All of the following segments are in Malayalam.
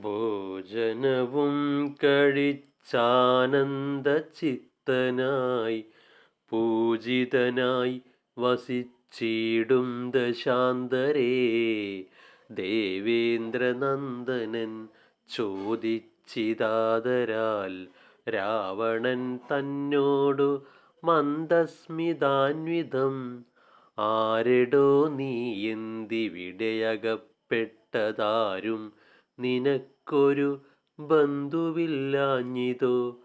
ഭോജനവും കഴിച്ചാനന്ദ ചിത്തനായി പൂജിതനായി വസിച്ചിടും ദശാന്തരേ. ദേവേന്ദ്രനന്ദനൻ ചോദിച്ചിതാദരാൽ രാവണൻ തന്നോടു മന്ദസ്മിതാന്വിതം. ആരെടോ നീ എന്തിവിടെയകപ്പെട്ടതാരും നിനക്കൊരു ബന്ധുവില്ലാഞ്ഞിതോ?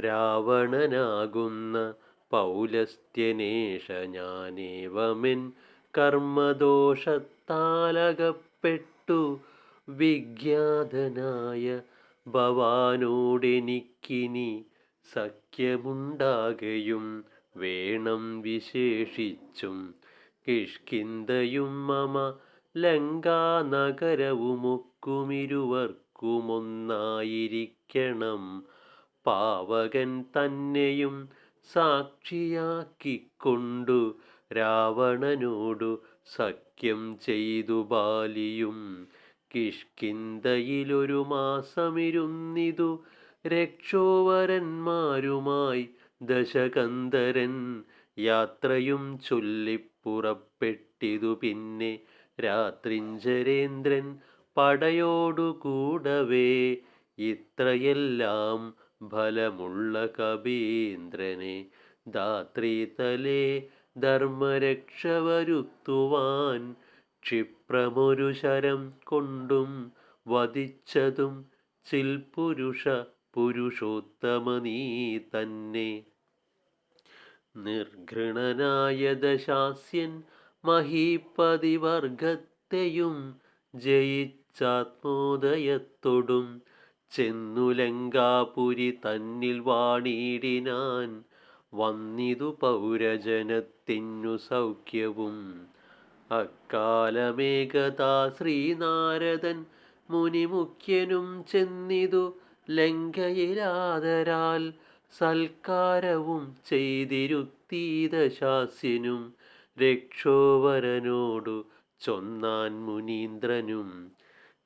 രാവണനാകുന്ന പൗലസ്ത്യനേഷ ഞാനേവമെൻ കർമ്മദോഷത്താലകപ്പെട്ടു. വിഖ്യാതനായ ഭവാനോടെനിക്കിനി സഖ്യമുണ്ടാകയും വേണം വിശേഷിച്ചും. കിഷ്കിന്തയും മമ ലങ്കാനഗരവുമൊക്കുമിരുവർക്കുമൊന്നായിരിക്കണം പാവകൻ തന്നെയും സാക്ഷിയാക്കിക്കൊണ്ടു രാവണനോടു സഖ്യം ചെയ്തു ബാലിയും കിഷ്കിന്തയിലൊരു മാസമിരുന്നിതു രക്ഷോവരന്മാരുമായി ദശകന്ധരൻ യാത്രയും ചൊല്ലിപ്പുറപ്പെട്ടിതു പിന്നെ രാത്രിഞ്ചരേന്ദ്രൻ പടയോടു കൂടവേ ഇത്രയെല്ലാം ഫലമുള്ള കപീന്ദ്രനെ ധാത്രിതലേ ധർമ്മരക്ഷ വരുത്തുവാൻ ക്ഷിപ്രമൊരു ശരം കൊണ്ടും വധിച്ചതും ചിൽപുരുഷ പുരുഷോത്തമ നീ തന്നെ. നിർഘൃണനായ ദശാസ്യൻ മഹീപതിവർഗത്തെയും ജയിച്ചാത്മോദയത്തൊടും. ചെന്നുലങ്കാപുരി തന്നിൽ വാണിടിനാൻ. വന്നിതു പൗരജനത്തിനു സൗഖ്യവും. അക്കാലമേകതാ ശ്രീനാരദൻ മുനിമുഖ്യനും ചെന്നിതു ലങ്കയിലാദരാൽ. സൽക്കാരവും ചെയ്തിരുത്തീതശാസ്യനും രക്ഷോവരനോടു ചൊന്നാൻ മുനീന്ദ്രനും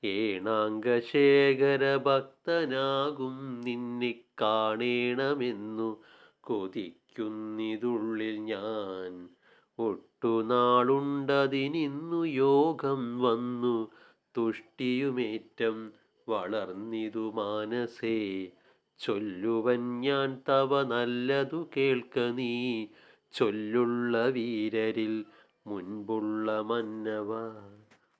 ഏണാംഗശേഖര ഭക്തനാകും നിന്നെ കാണേണമെന്നു കൊതിക്കുന്നിതുള്ളിൽ ഞാൻ. ഒട്ടുനാളുണ്ടതിനിന്നു യോഗം വന്നു തുഷ്ടിയുമേറ്റം വളർന്നിതു മാനസേ. ചൊല്ലുവൻ ഞാൻ തവ നല്ലതു കേൾക്ക നീ. ചൊല്ലുള്ള വീരരിൽ മുൻപുള്ള മന്നവ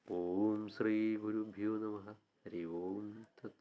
ഓം ശ്രീ ഗുരുഭ്യോ നമ. ഹരി ഓം തത്